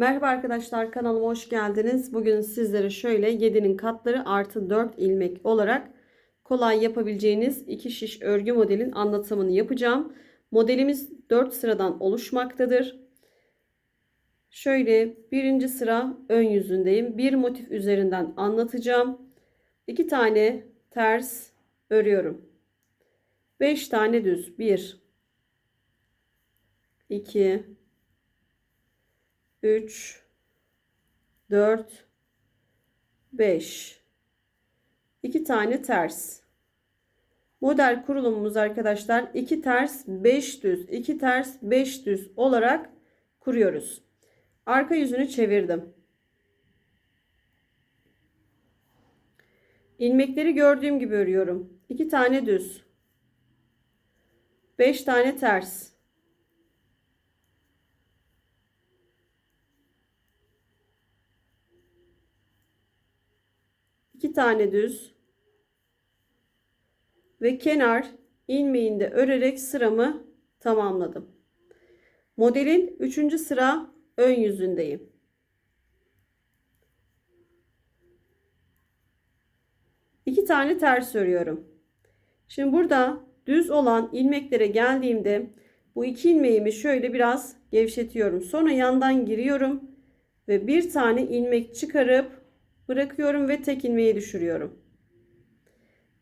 Merhaba arkadaşlar kanalıma hoş geldiniz. Bugün sizlere şöyle 7'nin katları artı 4 ilmek olarak kolay yapabileceğiniz iki şiş örgü modelin anlatımını yapacağım. Modelimiz 4 sıradan oluşmaktadır. Şöyle birinci sıra ön yüzündeyim. Bir motif üzerinden anlatacağım. 2 tane ters örüyorum. 5 tane düz. 1 2 3 4 5 2 tane ters. Model kurulumumuz arkadaşlar 2 ters 5 düz 2 ters 5 düz olarak kuruyoruz. Arka yüzünü çevirdim. İlmekleri gördüğüm gibi örüyorum. 2 tane düz. 5 tane ters. İki tane düz ve kenar ilmeğinde örerek sıramı tamamladım. Modelin 3. sıra ön yüzündeyim. İki tane ters örüyorum. Şimdi burada düz olan ilmeklere geldiğimde bu iki ilmeğimi şöyle biraz gevşetiyorum. Sonra yandan giriyorum ve bir tane ilmek çıkarıp bırakıyorum ve tek ilmeği düşürüyorum.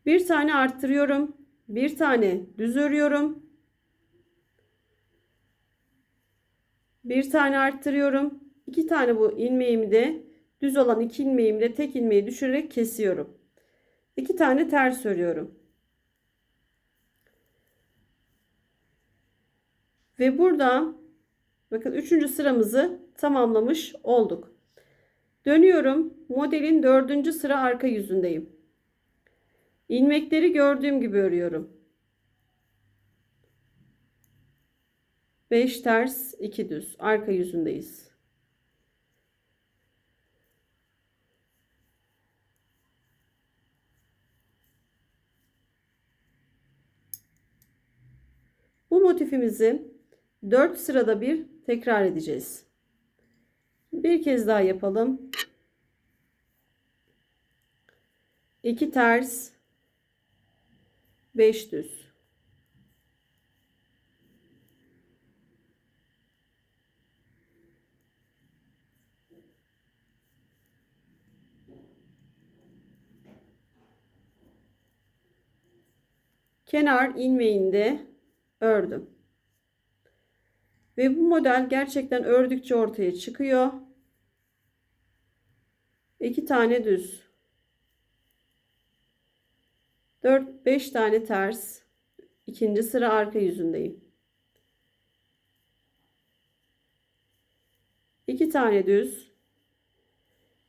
Bir tane arttırıyorum. Bir tane düz örüyorum. Bir tane arttırıyorum. İki tane bu ilmeğimi de düz olan iki ilmeğimi de tek ilmeği düşürerek kesiyorum. İki tane ters örüyorum. Ve burada bakın üçüncü sıramızı tamamlamış olduk. Dönüyorum. Modelin dördüncü sıra arka yüzündeyim. İlmekleri gördüğüm gibi örüyorum. 5 ters 2 düz arka yüzündeyiz. Bu motifimizi 4 sırada bir tekrar edeceğiz. Bir kez daha yapalım. 2 ters 5 düz. Kenar ilmeğinde ördüm. Ve bu model gerçekten ördükçe ortaya çıkıyor. 2 tane düz. 4 5 tane ters. İkinci sıra arka yüzündeyim. 2 tane düz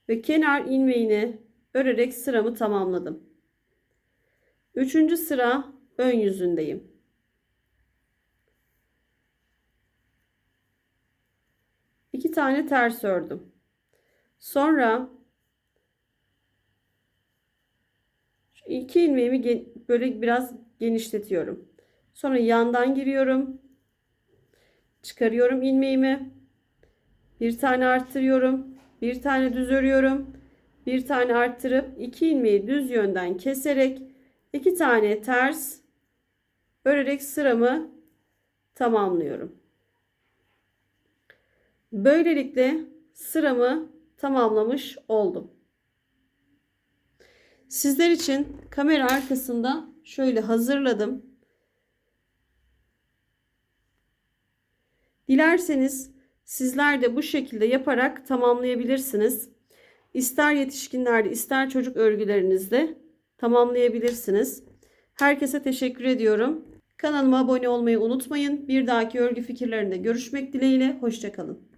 ve kenar ilmeğini örerek sıramı tamamladım. Üçüncü sıra ön yüzündeyim. İki tane ters ördüm. Sonra iki ilmeğimi böyle biraz genişletiyorum. Sonra yandan giriyorum. Çıkarıyorum ilmeğimi. Bir tane arttırıyorum. Bir tane düz örüyorum. Bir tane arttırıp iki ilmeği düz yönden keserek iki tane ters örerek sıramı tamamlıyorum. Böylelikle sıramı tamamlamış oldum. Sizler için kamera arkasında şöyle hazırladım. Dilerseniz sizler de bu şekilde yaparak tamamlayabilirsiniz. İster yetişkinlerde ister çocuk örgülerinizde tamamlayabilirsiniz. Herkese teşekkür ediyorum. Kanalıma abone olmayı unutmayın. Bir dahaki örgü fikirlerinde görüşmek dileğiyle. Hoşçakalın.